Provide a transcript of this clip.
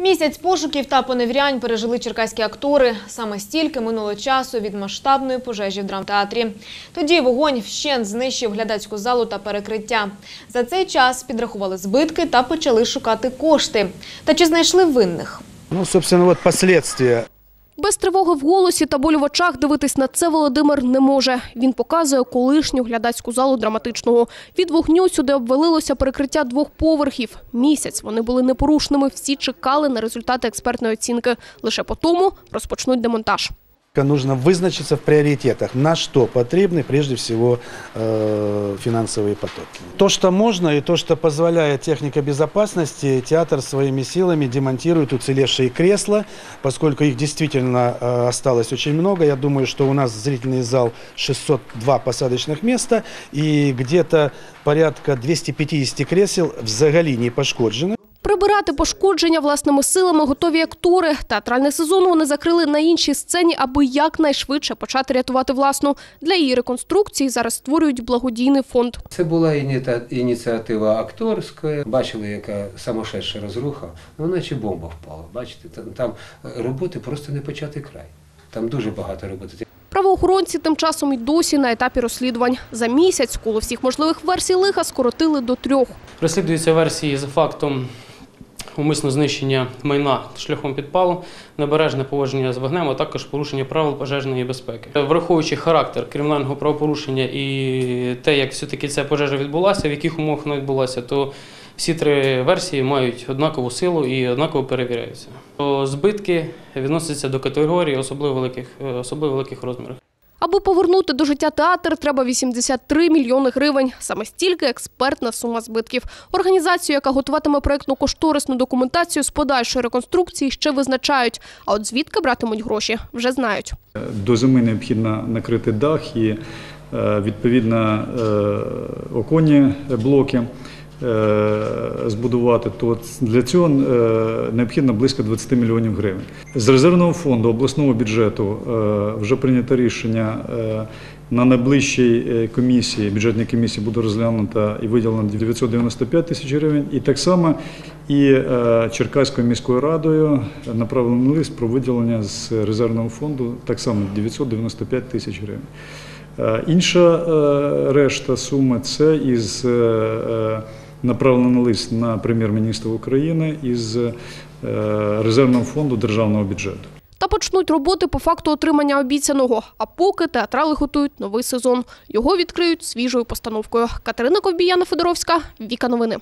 Місяць пошуків та поневірянь пережили черкаські актори. Саме стільки минуло часу від масштабної пожежі в драмтеатрі. Тоді вогонь вщент знищив глядацьку залу та перекриття. За цей час підрахували збитки та почали шукати кошти. Та чи знайшли винних? Ну, собственно, от последствия Без тривоги в голосі та болю в очах дивитись на це Володимир не може. Він показує колишню глядацьку залу драматичного. Від вогню сюди обвалилося перекриття двох поверхів. Місяць вони були непорушними, всі чекали на результати експертної оцінки. Лише по тому розпочнуть демонтаж. Нужно вызначиться в приоритетах, на что потребны прежде всего э, финансовые потоки. То, что можно и то, что позволяет техника безопасности, театр своими силами демонтирует уцелевшие кресла, поскольку их действительно э, осталось очень много. Я думаю, что у нас зрительный зал 602 посадочных места и где-то порядка 250 кресел взагалі не пошкоджено. Прибирати пошкодження власними силами готові актори. Театральний сезон вони закрили на іншій сцені, аби якнайшвидше почати рятувати власну. Для її реконструкції зараз створюють благодійний фонд. Це була ініта- ініціатива акторська. Бачили, яка самошедша розруха, ну наче бомба впала. Бачите, там, там роботи просто не початий край. Там дуже багато роботи. Правоохоронці тим часом й досі на етапі розслідувань. За місяць коло всіх можливих версій лиха скоротили до трьох. Розслідуються версії за фактом умисного знищення майна шляхом підпалу, небережне поводження з вогнем, а також порушення правил пожежної безпеки. Враховуючи характер кримінального правопорушення і те, як все-таки ця пожежа відбулася, в яких умовах вона відбулася, то всі три версії мають однакову силу і однаково перевіряються. Збитки відносяться до категорії особливо великих, е, особливо великих розмірів. Аби повернути до життя театр, треба 83 мільйони гривень. Саме стільки експертна сума збитків. Організацію, яка готуватиме проєктну кошторисну документацію з подальшої реконструкції, ще визначають. А от звідки братимуть гроші, вже знають. До зими необхідно накрити дах і е, відповідно е, оконні блоки збудувати. То для цього е, необхідно близько 20 мільйонів гривень. З резервного фонду обласного бюджету е, вже прийнято рішення. е, На найближчій е, комісії, бюджетній комісії буде розглянуто і виділено 995 тисяч гривень. І так само і е, Черкаською міською радою направлений лист про виділення з резервного фонду так само 995 тисяч гривень. Е, Інша е, решта суми це із направлений лист на прем'єр-міністра України із е, резервного фонду державного бюджету. Та почнуть роботи по факту отримання обіцяного. А поки театрали готують новий сезон. Його відкриють свіжою постановкою. Катерина Ковбіяна Федоровська, Віка Новини.